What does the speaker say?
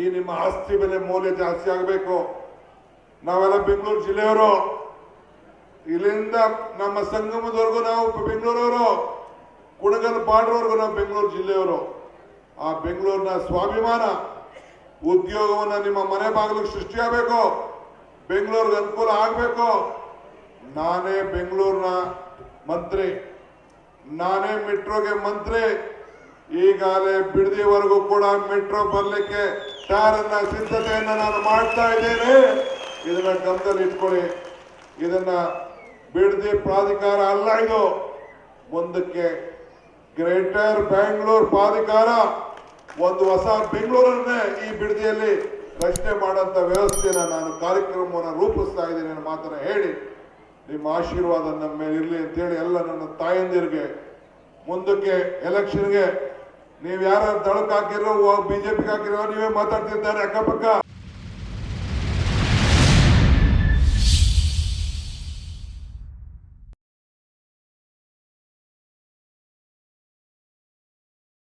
ಈ ನಿಮ್ಮ ಆಸ್ತಿ ಬೆಲೆ ಮೌಲ್ಯ ಜಾಸ್ತಿ ಆಗಬೇಕು. ನಾವೆಲ್ಲ ಬೆಂಗಳೂರು ಜಿಲ್ಲೆಯವರು. ಇಲ್ಲಿಂದ ನಮ್ಮ ಸಂಗಮದವರೆಗೂ ನಾವು ಬೆಂಗಳೂರವರು. ಕುಣಗಲ್ ಬಾರ್ಡ್ರವರೆಗೂ ನಾವು ಬೆಂಗಳೂರು ಜಿಲ್ಲೆಯವರು. ಆ ಬೆಂಗಳೂರಿನ ಸ್ವಾಭಿಮಾನ, ಉದ್ಯೋಗವನ್ನು ನಿಮ್ಮ ಮನೆ ಬಾಗಿಲಿಗೆ ಸೃಷ್ಟಿಯಾಗಬೇಕು ಬೆಂಗಳೂರಿಗೆ ಅನುಕೂಲ ಆಗಬೇಕು. ನಾನೇ ಬೆಂಗಳೂರಿನ ಮಂತ್ರಿ. ನಾನೇ ಮೆಟ್ರೋಗೆ ಮಂತ್ರಿ. ಈಗಾಗಲೇ ಬಿಡದಿವರೆಗೂ ಕೂಡ ಮೆಟ್ರೋ ಬರ್ಲಿಕ್ಕೆ ಟಾರನ್ನ ಸಿದ್ಧತೆಯನ್ನ ನಾನು ಮಾಡ್ತಾ ಇದ್ದೇನೆ. ಇದನ್ನ ಗಮನದಲ್ಲಿ ಇಟ್ಕೊಳ್ಳಿ. ಇದನ್ನ ಬಿಡದಿ ಪ್ರಾಧಿಕಾರ ಅಲ್ಲ ಇದು. ಮುಂದಕ್ಕೆ ಗ್ರೇಟರ್ ಬ್ಯಾಂಗ್ಳೂರ್ ಪ್ರಾಧಿಕಾರ, ಒಂದು ಹೊಸ ಬೆಂಗಳೂರನ್ನೇ ಈ ಬಿಡದಿಯಲ್ಲಿ ರಚನೆ ಮಾಡೋಂಥ ವ್ಯವಸ್ಥೆನ ನಾನು ಕಾರ್ಯಕ್ರಮವನ್ನು ರೂಪಿಸ್ತಾ ಇದ್ದೀನಿ ಮಾತನ್ನ ಹೇಳಿ, ನಿಮ್ಮ ಆಶೀರ್ವಾದ ನಮ್ಮ ಮೇಲೆ ಇರಲಿ ಅಂತೇಳಿ ಎಲ್ಲ ನನ್ನ ತಾಯಂದಿರಿಗೆ, ಮುಂದಕ್ಕೆ ಎಲೆಕ್ಷನ್ಗೆ ನೀವು ಯಾರು ದಳಕ್ಕೆ ಹಾಕಿರೋ ಬಿಜೆಪಿಗೆ ಹಾಕಿರೋ ನೀವೇ ಮಾತಾಡ್ತಿದ್ದಾರೆ ಅಕ್ಕಪಕ್ಕ.